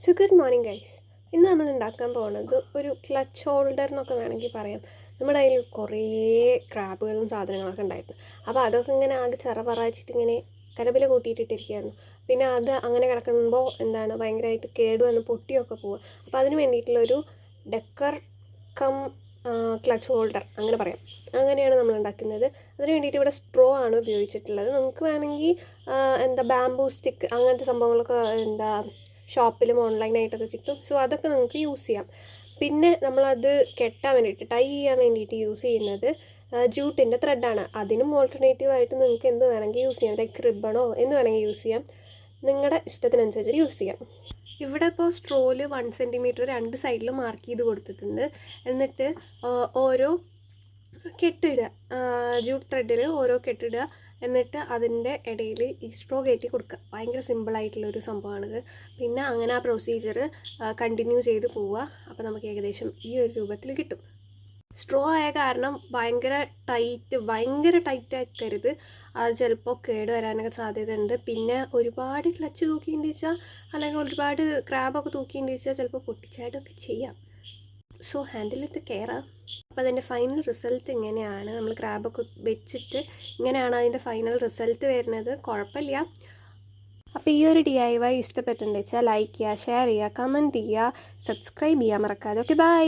So good morning guys ഇന്ന് നമ്മൾ ഉണ്ടാക്കാൻ പോകുന്നത് ഒരു ക്ലച്ച് ഹോൾഡർ എന്നൊക്കെ വേണമെങ്കിൽ പറയാം. നമ്മുടെ കയ്യിൽ കുറേ ക്രാബുകളും സാധനങ്ങളൊക്കെ ഉണ്ടായിരുന്നു. അപ്പോൾ അതൊക്കെ ഇങ്ങനെ ആകെ ചെറ പറച്ചിട്ട് ഇങ്ങനെ കലപില കൂട്ടിയിട്ടിട്ടിരിക്കുകയായിരുന്നു. പിന്നെ അത് അങ്ങനെ കിടക്കുമ്പോൾ എന്താണ് ഭയങ്കരമായിട്ട് കേടുവന്ന് പൊട്ടിയൊക്കെ പോവുക. അപ്പോൾ അതിന് വേണ്ടിയിട്ടുള്ളൊരു ഡെക്കർ കം ക്ലച്ച് ഹോൾഡർ അങ്ങനെ പറയാം. അങ്ങനെയാണ് നമ്മൾ ഉണ്ടാക്കുന്നത്. അതിന് വേണ്ടിയിട്ട് ഇവിടെ സ്ട്രോ ആണ് ഉപയോഗിച്ചിട്ടുള്ളത്. നമുക്ക് വേണമെങ്കിൽ എന്താ ബാംബൂ സ്റ്റിക്ക് അങ്ങനത്തെ സംഭവങ്ങളൊക്കെ എന്താ ഷോപ്പിലും ഓൺലൈനായിട്ടൊക്കെ കിട്ടും. സോ അതൊക്കെ നിങ്ങൾക്ക് യൂസ് ചെയ്യാം. പിന്നെ നമ്മളത് കെട്ടാൻ വേണ്ടിയിട്ട് ടൈ ചെയ്യാൻ വേണ്ടിയിട്ട് യൂസ് ചെയ്യുന്നത് ജൂട്ടിന്റെ ത്രെഡാണ് അതിനും ഓൾട്ടർനേറ്റീവ് ആയിട്ട് നിങ്ങൾക്ക് എന്ത് വേണമെങ്കിൽ യൂസ് ചെയ്യാം. ലൈക്ക് റിബണോ എന്ന് വേണമെങ്കിൽ യൂസ് ചെയ്യാം. നിങ്ങളുടെ ഇഷ്ടത്തിനനുസരിച്ച് യൂസ് ചെയ്യാം. ഇവിടെ ഇപ്പോൾ സ്ട്രോൽ വൺ സെന്റിമീറ്റർ രണ്ട് സൈഡിൽ മാർക്ക് ചെയ്ത് കൊടുത്തിട്ടുണ്ട്. എന്നിട്ട് ഓരോ കെട്ടിടുക ജൂട്ട് ത്രെഡിൽ ഓരോ കെട്ടിടുക എന്നിട്ട് അതിന്റെ ഇടയിൽ ഈ സ്ട്രോ കയറ്റി കൊടുക്കുക. ഭയങ്കര സിമ്പിളായിട്ടുള്ളൊരു സംഭവമാണിത് പിന്നെ അങ്ങനെ ആ പ്രൊസീജിയർ കണ്ടിന്യൂ ചെയ്ത് പോവുക. അപ്പോൾ നമുക്ക് ഏകദേശം ഈ ഒരു രൂപത്തിൽ കിട്ടും. സ്ട്രോ ആയ കാരണം ഭയങ്കര ടൈറ്റ് ഭയങ്കര ടൈറ്റ് ആക്കരുത്. അത് ചിലപ്പോൾ കേട് വരാനൊക്കെ സാധ്യതയുണ്ട്. പിന്നെ ഒരുപാട് ക്ലച്ച് തൂക്കിയിട്ട് വെച്ചാൽ അല്ലെങ്കിൽ ഒരുപാട് ക്രാബൊക്കെ തൂക്കിയിട്ട് വെച്ചാൽ ചിലപ്പോൾ പൊട്ടിച്ചായിട്ടൊക്കെ ചെയ്യാം. സോ ഹാൻഡിൽ വിത്ത് കെയർ അപ്പോൾ അതിന്റെ ഫൈനൽ റിസൾട്ട് ഇങ്ങനെയാണ്. നമ്മൾ ക്രാബൊക്കെ വെച്ചിട്ട് ഇങ്ങനെയാണ് അതിന്റെ ഫൈനൽ റിസൾട്ട് വരുന്നത്. കുഴപ്പമില്ല. അപ്പോൾ ഈ ഒരു ഡി ഐ വൈ ഇഷ്ടപ്പെട്ടിട്ടുണ്ടെന്ന് വെച്ചാൽ ലൈക്ക് ചെയ്യുക ഷെയർ ചെയ്യുക കമന്റ് ചെയ്യുക സബ്സ്ക്രൈബ് ചെയ്യാൻ മറക്കാതെ. Okay bye